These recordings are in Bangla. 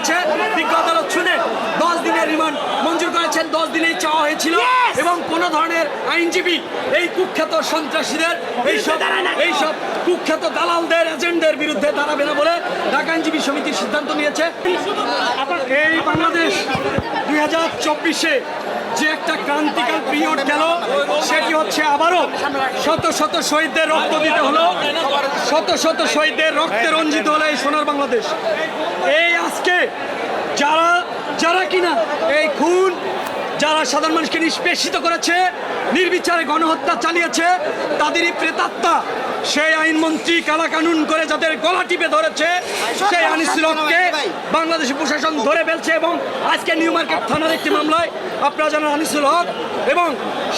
করেছে। বিজ্ঞ আদালত শুনে দশ দিনের রিমান্ড মঞ্জুর করেছেন। দশ দিনেই চাওয়া হয়েছিল। এবং কোনো ধরনের আইনজীবী এই কুখ্যাত সন্ত্রাসীদের এইসব এইসব কুখ্যাত দালালদের এজেন্টদের বিরুদ্ধে দাঁড়াবে না বলে ঢাকা আইনজীবী সমিতির সিদ্ধান্ত নিয়েছে। এই বাংলাদেশ দুই হাজার চব্বিশে যে একটা ক্রান্তিকাল পিরিয়ড গেল, সেটি হচ্ছে আবারও শত শত শহীদদের রক্ত দিতে হলো, শত শত শহীদদের রক্তে রঞ্জিত হলো এই সোনার বাংলাদেশ। এই আজকে যারা যারা কিনা এই খুন যারা সাধারণ মানুষকে নিষ্পেষিত করেছে, নির্বিচারে গণহত্যা চালিয়েছে, তাদেরই প্রেতাত্মা। সেই আইনমন্ত্রী কালা কানুন করে যাদের গলা টিপে ধরেছে, সেই আনিসুল হককে বাংলাদেশি প্রশাসন ধরে ফেলছে এবং আজকে নিউ মার্কেট থানার একটি মামলায় আপনারা জানেন আনিসুল হক এবং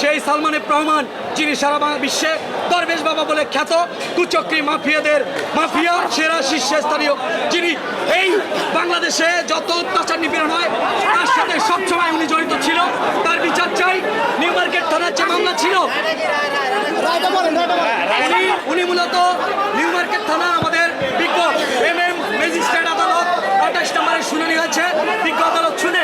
সেই সালমান এফ রহমান যিনি সারা বাংলা বিশ্বে দরবেশ বাবা বলে খ্যাত কুচক্রী মাফিয়াদের মাফিয়া, সেরা শীর্ষস্থানীয়, যিনি এই বাংলাদেশে যত অত্যাচার নিপীড়ন হয়, তার সাথে সবসময় উনি জড়িত ছিল তার বিচার চাই নিউ মার্কেট মামলা ছিল। উনি উনি মূলত নিউ মার্কেট থানা আমাদের বিজ্ঞ এম এম ম্যাজিস্ট্রেট আদালত আঠাশ নম্বরের শুনানি হয়েছে। বিজ্ঞ আদালত শুনে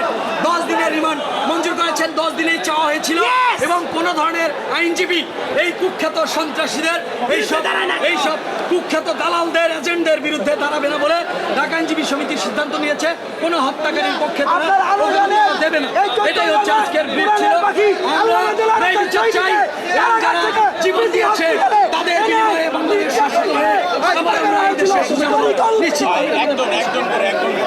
দশ দিনের রিমান্ড মঞ্জুর করেছেন। দশ দিনেই চাওয়া হয়েছিল এবং কোনো ধরনের আইনজীবী এই কুখ্যাত সন্ত্রাসীদের এইসব এইসব কুখ্যাত দালালদের এজেন্টদের বিরুদ্ধে দাঁড়াবে না বলে ঢাকা আইনজীবী সমিতির সিদ্ধান্ত নিয়েছে। কোনো হত্যাকারীর পক্ষে তারা দেবে না। এটাই হচ্ছে আজকের ব্রিফ ছিল। বাংলাদেশ একদম একদম করে আমরা